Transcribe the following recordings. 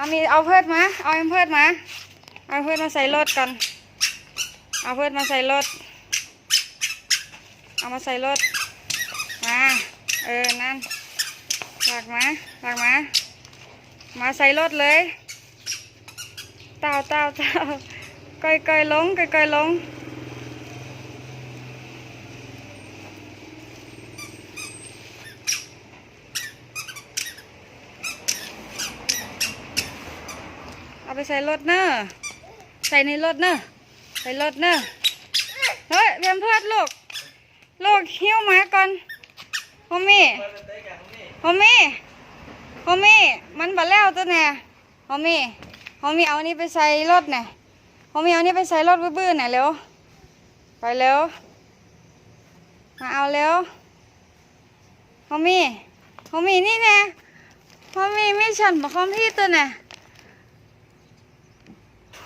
เอามีเอาเพิดมา เอาเพิดมา เอาเพิดมาใส่รถก่อน เอาเพิดมาใส่รถ เอามาใส่รถ มา เออ นั่นหลากมาหลากมา มาใส่รถเลย เต้าเต้าเต้าก้อยก้อยลงก้อยก้อยลง ไปใส่รถเนอะใส่ในรถเนอะใส่รถเนอะเฮ้ยเพื่อนเพื่อนลูกลูกหิ้วหมาก่อนโฮมี่โฮมี่โฮมี่มันบัดแล้วตัวเนี่ยโฮมี่โฮมี่เอานี้ไปใส่รถเนี่ยโฮมี่เอานี้ไปใส่รถบื้อๆหน่ยเร็วไปเร็วมาเอาเร็วโฮมี่โฮมี่นี่แน่โฮมี่ไม่ฉันบอกคอมพี่ตัวเนี่ย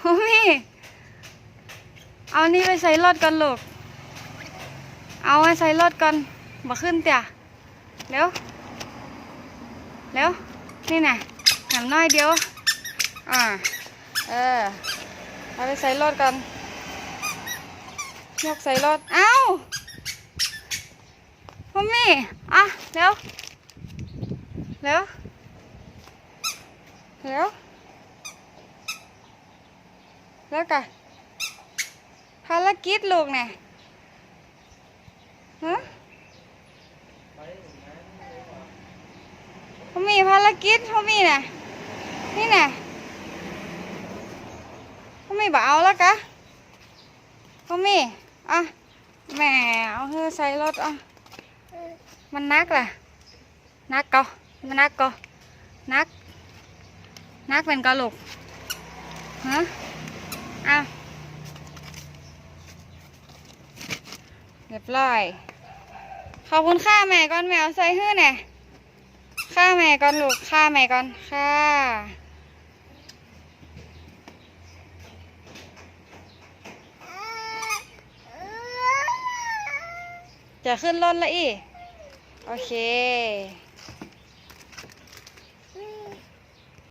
โอ้ยเอานี่ไปใส่รถก่อนลูก เอาไปใส่รถก่อนมาขึ้นเตี่ยเร็ว เร็ว นี่น่ะหนน้อยเดียว อ่า เออ เอาไปใส่รถก่อนยกใส่รถ เอ้าพ่อมี่ อะ เร็ว เร็ว เร็ว แล้วกันภารกิจลูกเนี่ยฮะเขามีภารกิจเขามีน่ะนี่น่ะเขามีบ่เอาแล้วกะเขามีอะแหมเอาเฮือใส่รถอะมันนักล่ะนักก็มันนักก็นักนักเป็นกระลูกฮะ อะเรียบร้อย ขอบคุณค่าแม่ก่อนแมวใส่หื้อแน่ค่าแม่ก่อนลูกค่าแม่ก่อนค่าจะขึ้นรถละอี โอเค